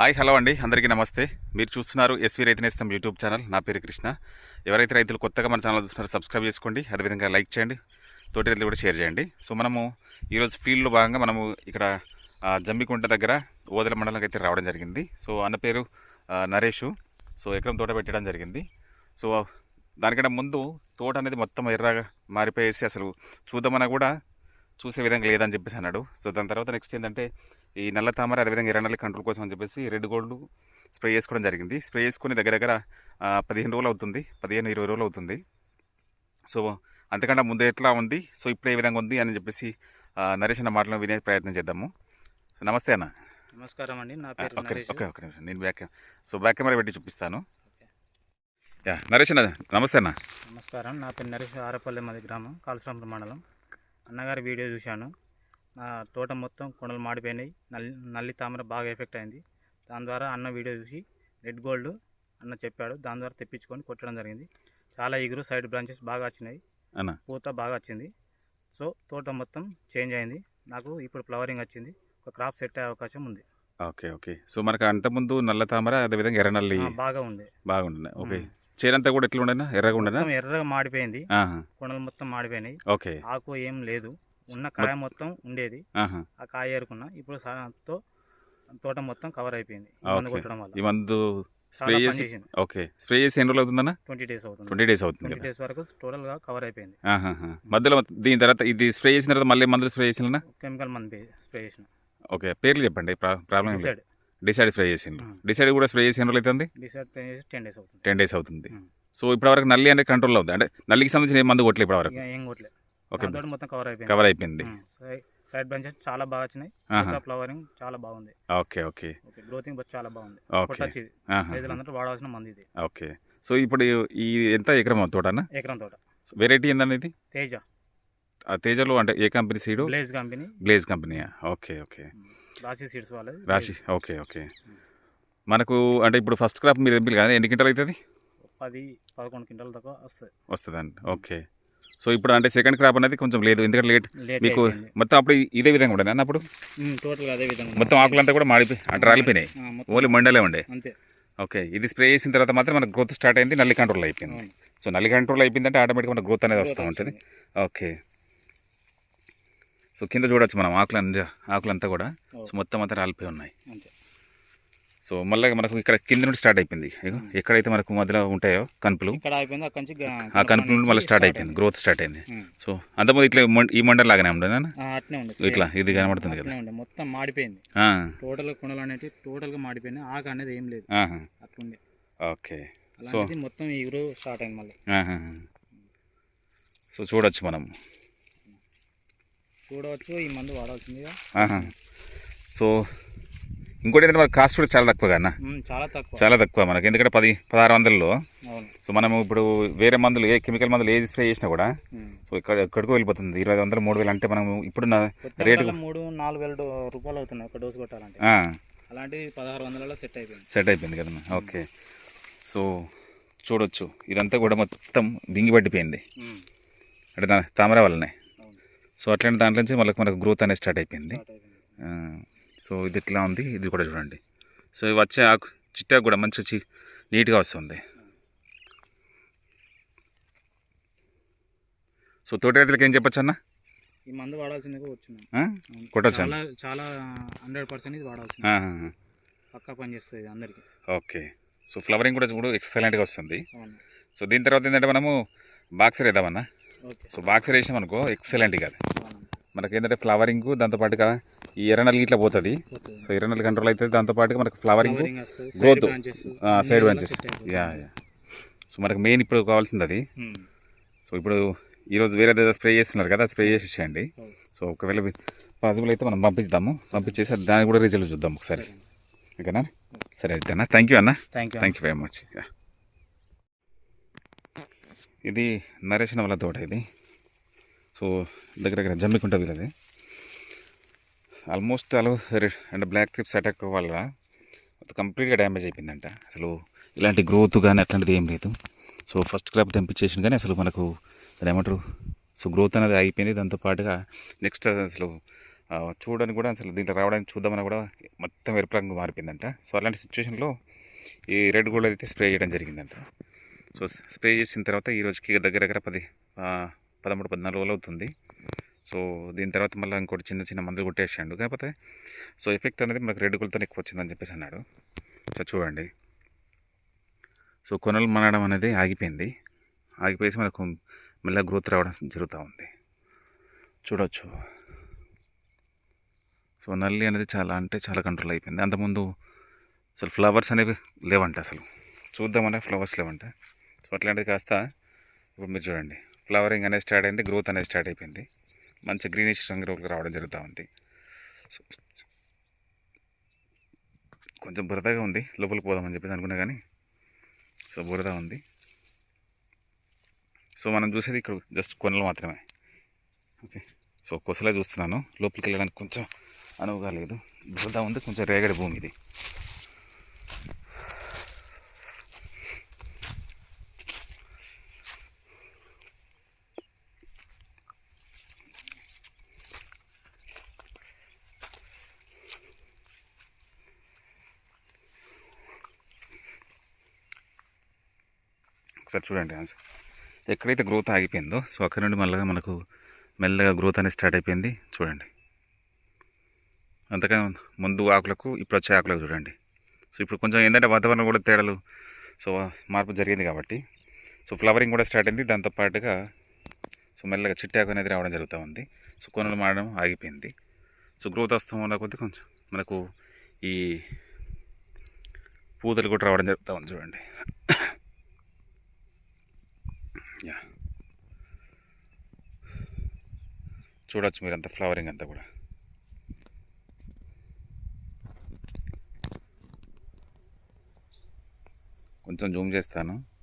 Hi hello అండి. అందరికీ నమస్తే. మీరు చూస్తున్నారు ఎస్వి రైతునేస్తం యూట్యూబ్ ఛానల్. నా పేరు కృష్ణ. ఎవరైతే రైతులు కొత్తగా మన ఛానల్ చూస్తున్నారో సబ్స్క్రైబ్ చేసుకోండి. అదేవిధంగా లైక్ చేయండి. తోటి రైతులు కూడా షేర్ చేయండి. సో మనము ఈరోజు ఫీల్డ్లో భాగంగా మనము ఇక్కడ జమ్మికుంట దగ్గర ఓదల మండలంకి అయితే రావడం జరిగింది. సో అన్న పేరు నరేషు. సో ఎకరం తోట పెట్టడం జరిగింది. సో దానికంటే ముందు తోట అనేది మొత్తం ఎర్రగా మారిపోయేసి అసలు చూద్దామన్నా కూడా చూసే విధంగా లేదని చెప్పేసి అన్నాడు. సో దాని తర్వాత నెక్స్ట్ ఏంటంటే ఈ నల్ల తామర అదేవిధంగా ఎర్రనల్లి కంట్రోల్ కోసం అని చెప్పేసి రెడ్ గోల్డ్ స్ప్రే చేసుకోవడం జరిగింది. స్ప్రే చేసుకుని దగ్గర దగ్గర పదిహేను రోజులు అవుతుంది. పదిహేను ఇరవై రోజులు అవుతుంది. సో అంతకంటే ముందు ఎట్లా ఉంది? సో ఇప్పుడు ఏ విధంగా ఉంది అని చెప్పేసి నరేష్ అన్న మాటలను వినే ప్రయత్నం చేద్దాము. సో నమస్తే అన్న. నమస్కారం అండి. నా ఆ, పేరు ఓకే ఓకే ఓకే నిమిషం. నేను బ్యాక్ సో బ్యాక్ కెమెరా పెట్టి చూపిస్తాను. యా నరేష్ అన్న నమస్తే అన్న. నమస్కారం. నా పేరు నరేష్ ఆరపల్లి మాది గ్రామం కాలశ్రాంపురం మండలం. అన్నగారి వీడియో చూశాను. నా తోట మొత్తం కొండలు మాడిపోయినాయి. నల్లి నల్లి తామర బాగా ఎఫెక్ట్ అయింది. దాని ద్వారా అన్న వీడియో చూసి రెడ్ గోల్డ్ అన్న చెప్పాడు. దాని ద్వారా తెప్పించుకొని కొట్టడం జరిగింది. చాలా ఎగురు సైడ్ బ్రాంచెస్ బాగా వచ్చినాయి. అన్న. పూత బాగా వచ్చింది. సో తోట మొత్తం చేంజ్ అయింది. నాకు ఇప్పుడు ఫ్లవరింగ్ వచ్చింది. ఒక క్రాప్ సెట్ అయ్యే అవకాశం ఉంది. Okay okay. సో మనకు అంతకుముందు నల్ల తామర అదేవిధంగా ఎర్రనల్లి బాగా ఉంది. బాగుండే ఓకే. చేనంతా కూడా ఎట్లా ఉండేనా? ఎర్రగా ఉండేనా? ఎర్రగా మాడిపోయింది. కొండలు మొత్తం మాడిపోయినాయి. ఓకే. ఆకు ఏం లేదు. ఉన్న కాయ మొత్తం ఉండేది. ఆహా. ఆ కాయ ఏరుకున్నా. ఇప్పుడు సాయంతో తోట మొత్తం కవర్ అయిపోయింది. ఈ మందు ఓకే. కొట్టడం వల్ల. ఈ మందు స్ప్రే చేసి ఓకే. స్ప్రే చేసి ఎన్ని రోజులు అవుతుందన్న? ట్వంటీ డేస్ అవుతుంది. ట్వంటీ డేస్ అవుతుంది ట్వంటీ డేస్ వరకు టోటల్గా కవర్ అయిపోయింది. మధ్యలో దీని తర్వాత ఇది స్ప్రే చేసిన తర్వాత మళ్ళీ మందులు స్ప్రే చేసిన కెమికల్ మందు స్ప్రే చేసిన. ఓకే. పేర్లు చెప్పండి. ప్రా- ప్రాబ్లం డిసైడ్ స్ప్రే చేసిండ్రు. డిసైడ్ కూడా స్ప్రే చేసి ఎన్ని రోజులు అవుతుంది? డిసైడ్ స్ప్రే చేసి టెన్ డేస్ అవుతుంది. టెన్ డేస్ అవుతుంది. సో ఇప్పటివరకు నల్లి అనేది కంట్రోల్ అవుతుంది అంటే నల్లికి సంబంధించిన ఏ మందు కొట్టలేదు ఇప్పటివరకు? ఏం కొట్టలే. ఓకే మొత్తం కవర్ అయిపోయింది. కవర్ అయిపోయింది. సైడ్ బ్రాంచెస్ చాలా బాగా వచ్చినాయి. ఫ్లవరింగ్ చాలా బాగుంది. Okay okay. గ్రోతింగ్ చాలా బాగుంది. ఓకే. రైతులందరూ వాడాల్సిన మంది ఇది. ఓకే. సో ఇప్పుడు ఈ ఎంత ఎకరం తోట అన్న ఎకరం తోట. వెరైటీ ఏందన్న ఇది తేజ. తేజలో అంటే ఏ company seed blaze company glaze కంపెనీయా okay okay. Rasi seeds వాళ్ళది. Rasi okay okay. మనకు అంటే ఇప్పుడు ఫస్ట్ క్రాప్ మీరు ఎంపిల్ కానీ ఎన్ని క్వింటల్ అవుతుంది పది పదకొండు క్వింటాల దాకా వస్తాయి. వస్తుందండి ఓకే. సో ఇప్పుడు అంటే సెకండ్ క్రాప్ అనేది కొంచెం లేదు ఎందుకంటే లేట్ మీకు. మొత్తం అప్పుడు ఇదే విధంగా ఉండేది అన్న అప్పుడు? ఉమ్, టోటల్గా అదే విధంగా మొత్తం ఆకులంతా కూడా మాడిపోయి అంటే రాలిపోయినాయి. ఓన్లీ మండలే ఉండే. అంతే. ఓకే ఇది స్ప్రే చేసిన తర్వాత మాత్రం మనకు గ్రోత్ స్టార్ట్ అయింది నల్లి కంట్రోల్ అయిపోయింది. సో నల్లి కంట్రోల్ అయిపోయిందంటే ఆటోమేటిక్గా మన గ్రోత్ అనేది వస్తూ ఉంటుంది. ఓకే. సో కింద చూడొచ్చు మనం ఆకులు ఆకులంతా కూడా. సో మొత్తం అంతా రాలిపోయి ఉన్నాయి. సో మళ్ళీ మనకు ఇక్కడ కింద నుండి స్టార్ట్ అయిపోయింది. ఎక్కడైతే మనకు మధ్యలో ఉంటాయో కనుపులు. ఆ కనుపుల నుండి మళ్ళీ స్టార్ట్ అయిపోయింది గ్రోత్ స్టార్ట్ అయింది. సో అంతకుముందు ఇట్లా ఈ మండల్ లాగానే ఉంది ఇట్లా ఇది కనబడుతుంది కదా. మొత్తం మాడిపోయింది. టోటల్ కుండలు అనేవి టోటల్గా మాడిపోయినాయి ఆకు అనేది ఏం లేదు. అట్లుండే. ఓకే. సో మొత్తం ఈగురు స్టార్ట్ అయింది మళ్ళీ. సో చూడొచ్చు మనం. చూడవచ్చు ఈ మందు వాడాల్సిందిగా. సో ఇంకోటి ఏంటంటే మనకు కాస్ట్ కూడా చాలా తక్కువ అన్న ఉమ్, చాలా తక్కువ. చాలా తక్కువ మనకి. ఎందుకంటే పది పదహారు వందల్లో. సో మనము ఇప్పుడు వేరే మందులు ఏ కెమికల్ మందులు ఏది స్ప్రే చేసినా కూడా. సో ఇక్కడ ఎక్కడికో వెళ్ళిపోతుంది. ఇరవై వందలు మూడు వేలు అంటే మనం ఇప్పుడు రేటు మూడు నాలుగు వేల రూపాయలు అవుతున్నాయి ఒక డోసు కొట్టాలంటే. అలాంటి పదహారు వందలలో సెట్ అయిపోయింది. సెట్ అయిపోయింది కదమ్మా ఓకే. సో చూడొచ్చు. ఇదంతా కూడా మొత్తం బింగి పట్టిపోయింది. అంటే తామర వల్లనే. సో అట్లాంటి దాంట్లో నుంచి మళ్ళీ మనకు గ్రోత్ అనేది స్టార్ట్ అయిపోయింది. సో ఇది ఇట్లా ఉంది? ఇది కూడా చూడండి. సో ఇవి వచ్చే ఆకు చిట్టాకు కూడా మంచి నీట్గా వస్తుంది. సో తోటి రైతులకు ఏం చెప్పొచ్చు అన్న? ఈ మందు వాడాల్సిందిగా? అవును. కొట్టొచ్చా? చాలా హండ్రెడ్ పర్సెంట్ ఇది వాడాల్సింది. పక్కా పని చేస్తుంది అందరికి. ఓకే. సో ఫ్లవరింగ్ కూడా చూడు ఎక్సలెంట్గా వస్తుంది. సో దీని తర్వాత ఏంటంటే మనము బాక్సర్ వేద్దామన్నా. సో బాక్సర్ వేసినాం అనుకో ఎక్సలెంట్ కాదు. మనకి ఏంటంటే ఫ్లవరింగ్ దాంతోపాటుగా ఈ ఎర్రనల్లి ఇట్లా పోతుంది. సో ఎర్రనల్లి కంట్రోల్ అవుతుంది దాంతోపాటుగా మనకు flowering growth side branches. Yeah yeah. So మనకు మెయిన్ ఇప్పుడు కావాల్సింది అది ఉమ్. సో ఇప్పుడు ఈరోజు వేరే ఏదో స్ప్రే చేస్తున్నారు కదా స్ప్రే చేసి ఇచ్చేయండి. అవును. సో ఒకవేళ పాసిబుల్ అయితే మనం పంపిద్దాము. పంపించేసి దాన్ని కూడా రిజల్ట్ చూద్దాం ఒకసారి. సరే. ఓకేనా? సరే అయితే అన్న. థ్యాంక్ యూ అన్న. Thank you thank you very much ఇది నరేష్ వాళ్ళ తోట ఇది. సో దగ్గర దగ్గర జమ్మికుంట వీళ్ళది. ఆల్మోస్ట్ అలా రెడ్ అంటే బ్లాక్ ట్రిప్స్ అటాక్ వల్ల కంప్లీట్గా డ్యామేజ్ అయిపోయిందంట. అసలు ఇలాంటి గ్రోత్ కానీ అట్లాంటిది ఏం లేదు. సో ఫస్ట్ క్రాప్ తెంపించేసిన కానీ అసలు మనకు ఏమంటారు? సో గ్రోత్ అనేది అయిపోయింది. దాంతో పాటుగా నెక్స్ట్ అసలు చూడడానికి కూడా అసలు దీంట్లో రావడానికి చూద్దామని కూడా మొత్తం ఎరుపు రంగు మారిపోయిందంట. సో అలాంటి సిచ్యువేషన్లో ఈ రెడ్ గోల్డ్ అయితే స్ప్రే చేయడం జరిగిందంట. సో స్ప్రే చేసిన తర్వాత ఈ రోజుకి దగ్గర దగ్గర పది పదమూడు పద్నాలుగు రోజులు అవుతుంది. సో దీని తర్వాత మళ్ళీ ఇంకోటి చిన్న చిన్న మందులు కొట్టేసాడు. కాకపోతే సో ఎఫెక్ట్ అనేది మనకు రెడ్ గోల్డ్తో ఎక్కువ వచ్చిందని చెప్పేసి అన్నాడు. సో చూడండి. సో కొనలు మనడం అనేది ఆగిపోయింది. ఆగిపోయేసి మనకు మళ్ళీ గ్రోత్ రావడం జరుగుతూ ఉంది. చూడవచ్చు సో నల్లి అనేది చాలా అంటే చాలా కంట్రోల్ అయిపోయింది. అంతకుముందు అసలు ఫ్లవర్స్ అనేవి లేవంట అసలు. చూద్దామంటే ఫ్లవర్స్ లేవంట. సో అట్లాంటిది కాస్త ఇప్పుడు మీరు చూడండి. ఫ్లవరింగ్ అనేది స్టార్ట్ అయింది గ్రోత్ అనేది స్టార్ట్ అయిపోయింది. మంచి గ్రీనిష్ రంగులోకి రావడం జరుగుతూ ఉంది. కొంచెం బురదగా ఉంది లోపలికి పోదామని చెప్పేసి అనుకున్నా కానీ సో బురద ఉంది. సో మనం చూసేది ఇక్కడ జస్ట్ కొనలు మాత్రమే. ఓకే. సో కొసలే చూస్తున్నాను. లోపలికి వెళ్ళడానికి కొంచెం అనువుగా లేదు. బురద ఉంది కొంచెం రేగడి భూమి ఇది. ఒకసారి చూడండి ఆన్సర్ ఎక్కడైతే గ్రోత్ ఆగిపోయిందో సో అక్కడ నుండి మళ్ళీ మనకు మెల్లగా గ్రోత్ అనేది స్టార్ట్ అయిపోయింది. చూడండి. అంతగా ముందు ఆకులకు ఇప్పుడు వచ్చే ఆకులకు చూడండి. సో ఇప్పుడు కొంచెం ఏంటంటే వాతావరణం కూడా తేడాలు సో మార్పు జరిగింది కాబట్టి సో ఫ్లవరింగ్ కూడా స్టార్ట్ అయింది. దాంతో పాటుగా సో మెల్లగా చిట్టాకు అనేది రావడం జరుగుతూ ఉంది. సో కొనలు మారడం ఆగిపోయింది. సో గ్రోత్ వస్తాం ఉన్న కొద్దీ కొంచెం మనకు ఈ పూతలు కూడా రావడం జరుగుతూ ఉంది చూడండి. యా. చూడొచ్చు అంత ఫ్లవరింగ్ అంతా కూడా. కొంచెం జూమ్ చేస్తాను.